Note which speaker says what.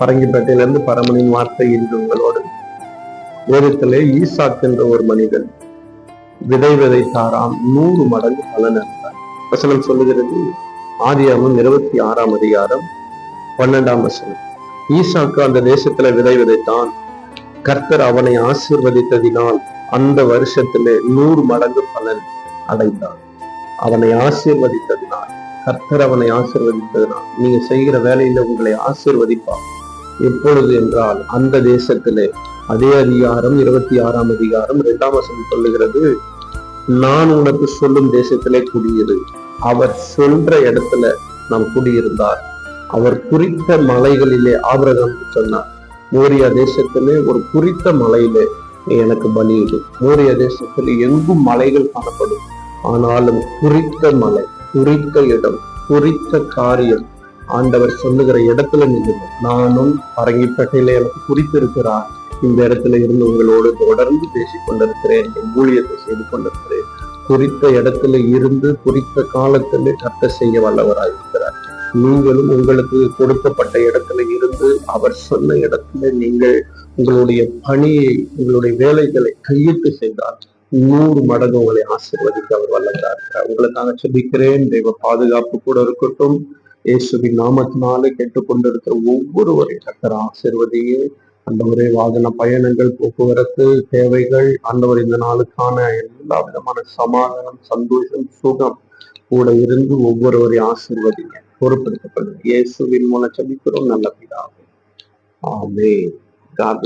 Speaker 1: பரங்கிப்பேட்டையிலிருந்து பரமனின் வார்த்தை இன்று உங்களோடு. வேதத்திலே ஈசாக் என்ற ஒரு மனிதன் விதை விதைத்தாராம் நூறு மடங்கு பலன் அளித்தார் வசனம் சொல்லுகிறது ஆதியாமம் இருபத்தி ஆறாம் அதிகாரம் பன்னெண்டாம் வசனம். ஈசாக்கு அந்த தேசத்துல விதை விதைத்தான். கர்த்தர் அவனை ஆசீர்வதித்ததினால் அந்த வருஷத்திலே நூறு மடங்கு பலன் அடைந்தான். அவனை ஆசீர்வதித்ததினால் கர்த்தர் அவனை ஆசிர்வதிப்பதனால். நீங்க செய்கிற வேலையில உங்களை ஆசீர்வதிப்பார். எப்பொழுது என்றால் அந்த தேசத்திலே. அதே அதிகாரம் இருபத்தி ஆறாம் அதிகாரம் இரண்டாம் வசனம் சொல்லுகிறது நான் உனக்கு சொல்லும் தேசத்திலே குடியிரு. அவர் சொல்ற இடத்துல நாம் குடியிருந்தார். அவர் குறித்த மலைகளிலே ஆபிரகாம் சொன்னார் மோரியா தேசத்திலே ஒரு குறித்த மலையிலே எனக்கு பலியிடும் மோரியா தேசத்தில் எங்கும் மலைகள் காணப்படும். ஆனாலும் குறித்த மலை குறித்த இடம் குறித்த காரியம். ஆண்டவர் சொல்லுகிற இடத்துல நின்று நானும் பரங்கிப்பேட்டையில எனக்கு குறித்திருக்கிறார். இந்த இடத்துல இருந்து உங்களோடு தொடர்ந்து பேசிக் கொண்டிருக்கிறேன். என் ஊழியத்தை செய்து கொண்டிருக்கிறேன். குறித்த இடத்துல இருந்து குறித்த காலத்திலே கத்த செய்ய வல்லவராய் இருக்கிறார் நீங்களும் உங்களுக்கு கொடுக்கப்பட்ட இடத்துல இருந்து அவர் சொன்ன இடத்துல நீங்கள் உங்களுடைய பணியை உங்களுடைய வேலைகளை கையிட்டு செய்தால் நூறு மடங்கு உங்களை ஆசீர்வதிக்க அவர் வல்லதா இருக்கிறார் உங்களுக்காக சொல்லிக்கிறேன் தெய்வ பாதுகாப்பு கூட இருக்கட்டும். இயேசுவின் நாமத்தினாலே கேட்டுக்கொண்டிருக்கிற ஒவ்வொருவரையும் கத்தர் ஆசீர்வதியே. அந்தவரே வாகன பயணங்கள் போக்குவரத்து தேவைகள் ஆண்டவர் இந்த நாளுக்கான எல்லா விதமான சமாதானம் சந்தோஷம் சுகம் கூட இருந்து ஒவ்வொருவரையும் ஆசீர்வதிங்க. பொறுப்படுத்தப்படுங்க இயேசுவின் மூலம் சபிக்கிறோம். நல்ல பிதாவே. ஆமே காட்